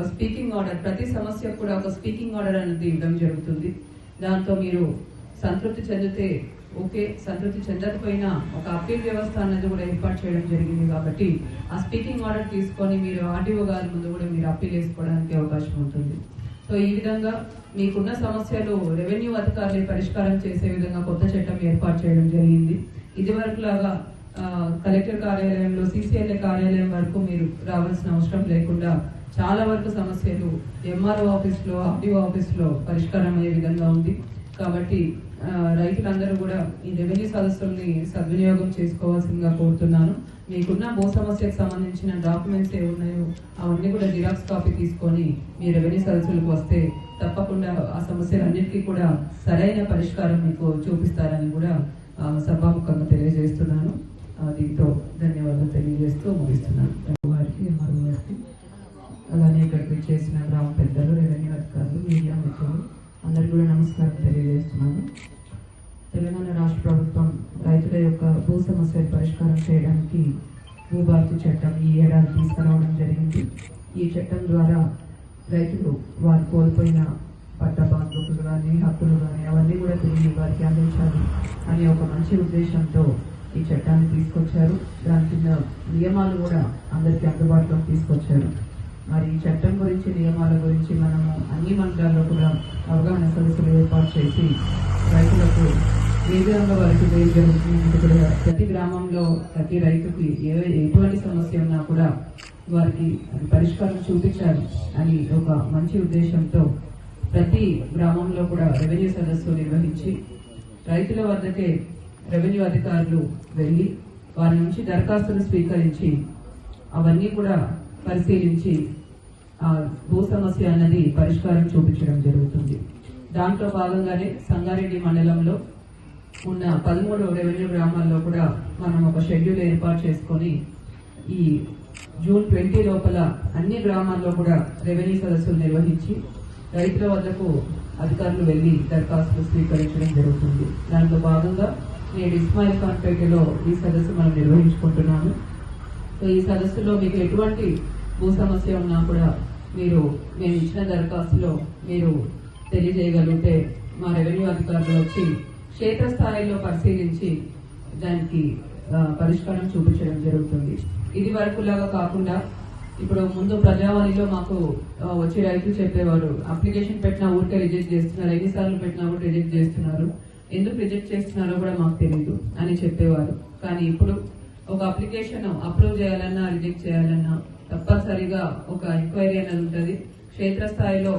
ఒక speaking order ప్రతి సమస్యకు కూడా ఒక స్పీకింగ్ ఆర్డర్ అనేది ఇవ్వడం జరుగుతుంది. దాంతో మీరు సంతృప్తి చెందితే ఓకే సంతృప్తి చెందకపోయినా ఒక అప్పీల్ వ్యవస్థ అనేది కూడా ఏర్పాటు చేయడం జరిగింది కాబట్టి ఆ స్పీకింగ్ ఆర్డర్ తీసుకొని మీరు ఆర్డీఓ గారి ముందు కూడా మీరు అప్పీల్ వేసుకోవడానికి అవకాశం ఉంటుంది. సో ఈ విధంగా మీకున్న సమస్యలు రెవెన్యూ అధికారులు పరిష్కారం చేసే విధంగా కొత్త చట్టం ఏర్పాటు చేయడం జరిగింది. ఇది వరకు లాగా కలెక్టర్ కార్యాలయంలో సీసీఎల్ఏ కార్యాలయం వరకు మీరు రావాల్సిన అవసరం లేకుండా చాలా వరకు సమస్యలు ఎంఆర్ఓ ఆఫీస్లో ఆర్డీఓ ఆఫీస్లో పరిష్కారం అయ్యే విధంగా ఉంది. కాబట్టి రైతులందరూ కూడా ఈ రెవెన్యూ సదస్సుల్ని సద్వినియోగం చేసుకోవాల్సిందిగా కోరుతున్నాను. మీకున్న భూ సమస్యకు సంబంధించిన డాక్యుమెంట్స్ ఏ ఉన్నాయో అవన్నీ కూడా జిరాక్స్ కాపీ తీసుకొని మీ రెవెన్యూ సదస్సులకు వస్తే తప్పకుండా ఆ సమస్యలన్నిటికీ కూడా సరైన పరిష్కారం మీకు చూపిస్తారని కూడా సభాముఖంగా తెలియజేస్తున్నాను. దీంతో ధన్యవాదాలు తెలియజేస్తూ ముగిస్తున్నాను. వారికి అలానే ఇక్కడికి చేసిన గ్రామ పెద్దలు రెవెన్యూ అధికారులు మీడియా మిత్రులు అందరికీ కూడా నమస్కారం తెలియజేస్తున్నాను. తెలంగాణ రాష్ట్ర ప్రభుత్వం రైతుల యొక్క భూ సమస్యలు పరిష్కారం చేయడానికి భూభారతి చట్టం ఈ ఏడాది తీసుకురావడం జరిగింది. ఈ చట్టం ద్వారా రైతులు వారు కోల్పోయిన పట్ట బాధ్యతలు కానీ హక్కులు కానీ అవన్నీ కూడా తిరిగి వారికి అందించాలి అనే ఒక మంచి ఉద్దేశంతో ఈ చట్టాన్ని తీసుకొచ్చారు. దాని కింద నియమాలు కూడా అందరికీ అందుబాటులోకి తీసుకొచ్చారు. మరి ఈ చట్టం గురించి నియమాల గురించి మనము అన్ని మండలాల్లో కూడా అవగాహన సదస్సులు ఏర్పాటు చేసి రైతులకు ఏ విధంగా వారికి మేలు జరుగుతుంది కూడా ప్రతి గ్రామంలో ప్రతి రైతుకి ఏ ఎటువంటి సమస్య ఉన్నా కూడా వారికి పరిష్కారం చూపించాలి అని ఒక మంచి ఉద్దేశంతో ప్రతి గ్రామంలో కూడా రెవెన్యూ సదస్సు నిర్వహించి రైతుల వద్దకే రెవెన్యూ అధికారులు వెళ్ళి వారి నుంచి దరఖాస్తులు స్వీకరించి అవన్నీ కూడా పరిశీలించి భూ సమస్య అన్నది పరిష్కారం చూపించడం జరుగుతుంది. దాంట్లో భాగంగానే సంగారెడ్డి మండలంలో ఉన్న పదమూడు రెవెన్యూ గ్రామాల్లో కూడా మనం ఒక షెడ్యూల్ ఏర్పాటు చేసుకొని ఈ జూన్ ట్వంటీ లోపల అన్ని గ్రామాల్లో కూడా రెవెన్యూ సదస్సులు నిర్వహించి రైతుల వద్దకు అధికారులు వెళ్ళి దరఖాస్తులు స్వీకరించడం జరుగుతుంది. దాంట్లో భాగంగా నేడు ఇస్మాయిల్ ఖాన్పేటలో ఈ సదస్సు మనం నిర్వహించుకుంటున్నాము. సో ఈ సదస్సులో మీకు ఎటువంటి భూ సమస్య ఉన్నా కూడా మీరు మేము ఇచ్చిన దరఖాస్తులో మీరు తెలియజేయగలిగితే మా రెవెన్యూ అధికారులు వచ్చి క్షేత్రస్థాయిలో పరిశీలించి దానికి పరిష్కారం చూపించడం జరుగుతుంది. ఇది వరకులాగా కాకుండా ఇప్పుడు ముందు ప్రజావాణిలో మాకు వచ్చి రైతులు చెప్పేవారు అప్లికేషన్ పెట్టినా ఊరికే రిజెక్ట్ చేస్తున్నారు ఎన్నిసార్లు పెట్టినా కూడా రిజెక్ట్ చేస్తున్నారు ఎందుకు రిజెక్ట్ చేస్తున్నారో కూడా మాకు తెలియదు అని చెప్పేవారు. కానీ ఇప్పుడు ఒక అప్లికేషన్ అప్రూవ్ చేయాలన్నా రిజెక్ట్ చేయాలన్నా తప్పనిసరిగా ఒక ఎంక్వైరీ అనేది ఉంటుంది. క్షేత్రస్థాయిలో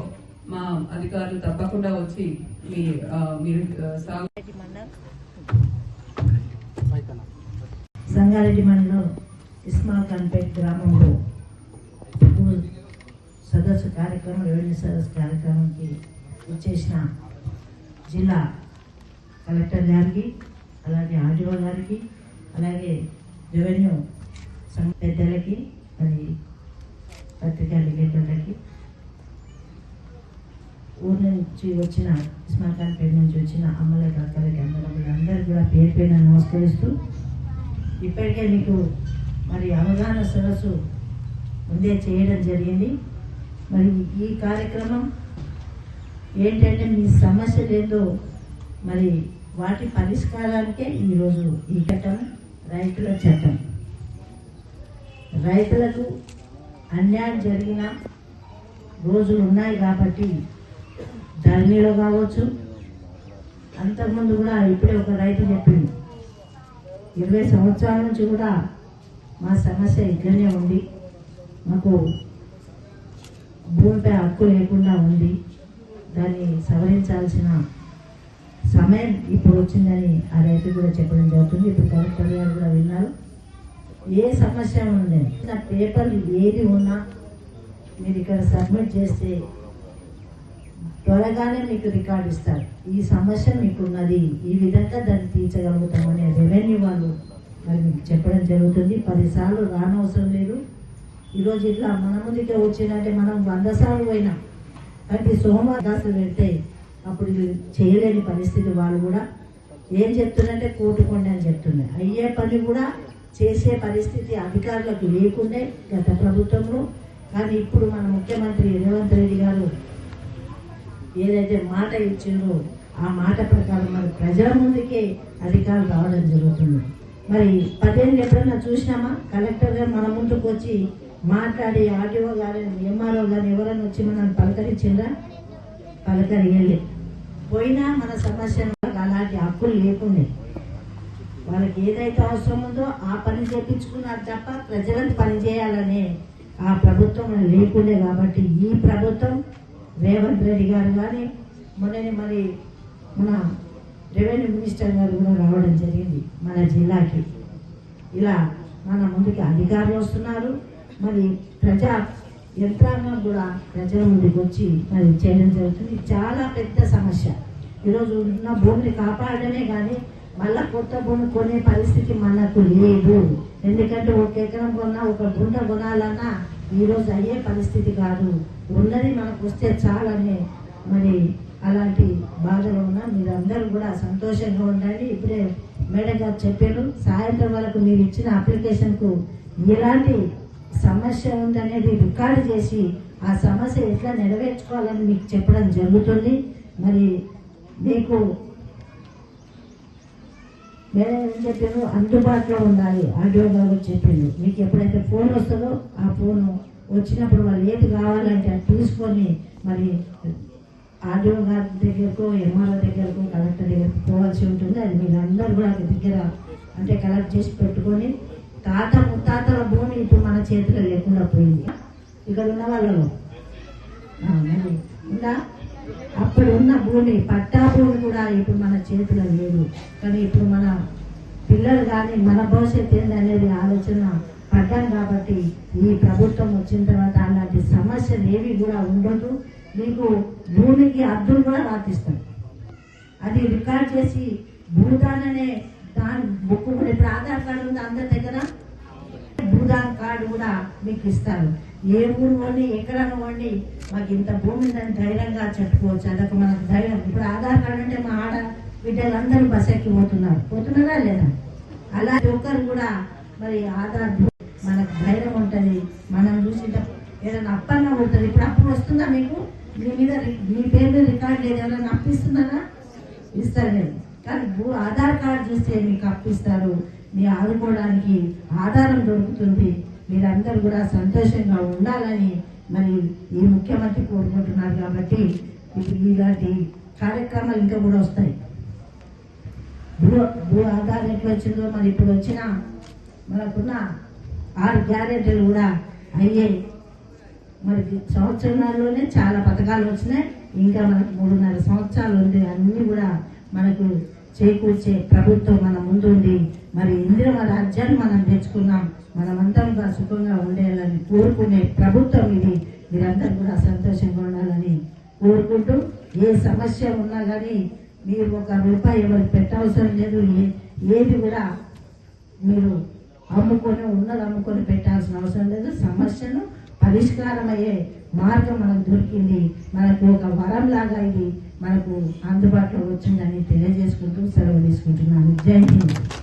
మా అధికారులు తప్పకుండా వచ్చి మీ మీరు సంగారెడ్డి మండలం ఇస్మాల్ ఖాన్పేట్ గ్రామంలో సదస్సు కార్యక్రమం రెవెన్యూ సదస్సు కార్యక్రమానికి వచ్చేసిన జిల్లా కలెక్టర్ గారికి అలాగే ఆర్డీఓ గారికి అలాగే రెవెన్యూ సంఘ పెద్దలకి మరి పత్రికా విలేకరులకి ఊరు నుంచి వచ్చిన ఇస్మాల్ ఖాన్పేట నుంచి వచ్చిన అమ్మల కాకలకి అందరూ అందరూ కూడా పేరు పేరున నమస్కరిస్తూ ఇప్పటికే మీకు మరి అవగాహన సదస్సు ముందే చేయడం జరిగింది. మరి ఈ కార్యక్రమం ఏంటంటే మీ సమస్యలు ఏందో మరి వాటి పరిష్కారానికే ఈరోజు ఈ చట్టం రైతుల చట్టం. రైతులకు అన్యాయం జరిగిన రోజులు ఉన్నాయి కాబట్టి ధరణిలో కావచ్చు. అంతకుముందు కూడా ఇప్పుడే ఒక రైతు చెప్పింది ఇరవై సంవత్సరాల నుంచి కూడా మా సమస్య ఇట్లనే ఉంది. మాకు భూమిపై హక్కు లేకుండా ఉంది. దాన్ని సవరించాల్సిన సమయం ఇప్పుడు వచ్చిందని ఆ రైతు కూడా చెప్పడం జరుగుతుంది. ఇప్పుడు కలెక్టర్ గారు కూడా విన్నారు. ఏ సమస్య ఉందండి? నా పేపర్లు ఏది ఉన్నా మీరు ఇక్కడ సబ్మిట్ చేస్తే త్వరగానే మీకు రికార్డు ఇస్తారు. ఈ సమస్య మీకున్నది ఈ విధంగా దాన్ని తీర్చగలుగుతామని రెవెన్యూ వాళ్ళు మరి మీకు చెప్పడం జరుగుతుంది. పదిసార్లు రానవసరం లేదు. ఈరోజు ఇట్లా మన ముందుకే వచ్చిందంటే మనం వంద సార్లు పోయినాం ప్రతి సోమవారం దాసులు పెడితే అప్పుడు ఇది చేయలేని పరిస్థితి వాళ్ళు కూడా. ఏం చెప్తుందంటే కోటుకోండి అని చెప్తున్నారు. అయ్యే పని కూడా చేసే పరిస్థితి అధికారులకు లేకుండే గత ప్రభుత్వంలో. కానీ ఇప్పుడు మన ముఖ్యమంత్రి రేవంత్ రెడ్డి గారు ఏదైతే మాట ఇచ్చారో ఆ మాట ప్రకారం మరి ప్రజల ముందుకే అధికారులు రావడం జరుగుతుంది. మరి పదేళ్ళు ఎప్పుడన్నా చూసినామా? కలెక్టర్ గారు మన ముందుకు వచ్చి మాట్లాడి ఆర్డీఓ గారు ఎంఆర్ఓ గారు ఎవరైనా వచ్చి మనల్ని పలకరించిందా పలకరియలే పోయినా మన సమస్యను అలాంటి హక్కులు లేకుండే. వాళ్ళకి ఏదైతే అవసరం ఉందో ఆ పని చేపించుకున్నారు తప్ప ప్రజలకు పని చేయాలనే ఆ ప్రభుత్వం లేకుండే కాబట్టి ఈ ప్రభుత్వం రేవంత్ రెడ్డి గారు కానీ మొన్ననే మరి మన రెవెన్యూ మినిస్టర్ గారు కూడా రావడం జరిగింది మన జిల్లాకి. ఇలా మన ముందుకి అధికారులు వస్తున్నారు. మరి ప్రజా యంత్రాంగం కూడా ప్రజల ముందుకు వచ్చి మరి చేయడం జరుగుతుంది. చాలా పెద్ద సమస్య. ఈరోజు ఉన్న భూమిని కాపాడమే కానీ మళ్ళా కొత్త భూమి కొనే పరిస్థితి మనకు లేదు. ఎందుకంటే ఒక ఎకరం కొన్నా ఒక గుంట కొనాలన్నా ఈరోజు అయ్యే పరిస్థితి కాదు. ఉన్నది మనకు వస్తే చాలనే మరి అలాంటి బాధలో ఉన్నా. మీరందరూ కూడా సంతోషంగా ఉండండి. ఇప్పుడే మేడం గారు చెప్పారు సాయంత్రం వరకు మీరు ఇచ్చిన అప్లికేషన్కు ఎలాంటి సమస్య ఉందనేది రికార్డు చేసి ఆ సమస్య ఎట్లా నెరవేర్చుకోవాలని మీకు చెప్పడం జరుగుతుంది. మరి మీకు నేను ఏం చెప్పాను అందుబాటులో ఉండాలి. ఆడియో గారు చెప్పిండు. మీకు ఎప్పుడైతే ఫోన్ వస్తుందో ఆ ఫోను వచ్చినప్పుడు వాళ్ళు ఏది కావాలంటే అది తీసుకొని మరి ఆడియో గారి దగ్గరకు ఎంఆర్ఓ దగ్గరకు కలెక్టర్ దగ్గరకు పోవాల్సి ఉంటుంది. అది మీరు అందరూ కూడా అది దగ్గర అంటే కలెక్ట్ చేసి పెట్టుకొని తాత ముత్తాతల భూమి ఇప్పుడు మన చేతిలో లేకుండా పోయింది. ఇక్కడ ఉన్న వాళ్ళలో. ఉందా? అప్పుడు ఉన్న భూమి పట్టా భూమి కూడా ఇప్పుడు మన చేతిలో లేదు. కానీ ఇప్పుడు మన పిల్లలు కానీ మన భవిష్యత్తు ఏంది అనేది ఆలోచన పడ్డాం కాబట్టి ఈ ప్రభుత్వం వచ్చిన తర్వాత అలాంటి సమస్యలు ఏవి కూడా ఉండదు. మీకు భూమికి అర్థం కూడా రాపిస్తాం అది రికార్డ్ చేసి భూదాన్ అనే దాని బుక్ ఇప్పుడు ఆధార్ కార్డు ఉంది అందరి దగ్గర? భూదాన్ కార్డు కూడా మీకు ఇస్తారు. ఏ ఊరు వండి ఎక్కడ వండి మాకు ఇంత భూమి ఉందని ధైర్యంగా చెప్పుకోవచ్చు. అదొక మనకు ధైర్యం. ఇప్పుడు ఆధార్ కార్డు అంటే మా ఆడ బిడ్డలందరూ బస్ ఎక్కి పోతున్నారు. పోతున్నారా లేదా? అలా ఒక్కరు కూడా మరి ఆధార్ మనకు ధైర్యం ఉంటుంది. మనం చూసి ఏదైనా అప్పన్న ఉంటుంది. ఇప్పుడు అప్పుడు వస్తుందా మీకు? మీ మీద మీ పేరు మీద రికార్డు లేదు. ఎవరైనా అప్పిస్తున్నారా? ఇస్తారు కానీ భూ ఆధార్ కార్డు చూస్తే మీకు అప్పిస్తారు. మీ ఆదుకోవడానికి ఆధారం దొరుకుతుంది. మీరందరూ కూడా సంతోషంగా ఉండాలని మరి ఈ ముఖ్యమంత్రి కోరుకుంటున్నారు కాబట్టి ఇప్పుడు ఇలాంటి కార్యక్రమాలు ఇంకా కూడా వస్తాయి. భూ భూ ఆధారం ఎట్లా వచ్చిందో మరి ఇప్పుడు వచ్చిన మనకున్న ఆరు గ్యారెంటీలు కూడా అయ్యాయి. మరి సంవత్సరాల్లోనే చాలా పథకాలు వచ్చినాయి. ఇంకా మనకు మూడున్నర సంవత్సరాలు ఉంది. అన్నీ కూడా మనకు చేకూర్చే ప్రభుత్వం మన ముందుంది. మరి ఇందిరమ రాజ్యాన్ని మనం తెచ్చుకున్నాం. మనమంతా సుఖంగా ఉండేయాలని కోరుకునే ప్రభుత్వం ఇది. మీరందరూ కూడా సంతోషంగా ఉండాలని కోరుకుంటూ ఏ సమస్య ఉన్నా కానీ మీరు ఒక రూపాయి ఎవరికి పెట్టవసరం లేదు. ఏ- ఏది కూడా మీరు అమ్ముకొని ఉన్నది అమ్ముకొని పెట్టాల్సిన అవసరం లేదు. సమస్యను పరిష్కారమయ్యే మార్గం మనకు దొరికింది. మనకు ఒక వరం లాగా ఇది. మనకు అందుబాటులో వచ్చిందని తెలియజేసుకుంటూ సెలవు తీసుకుంటున్నాను. జై హింద్.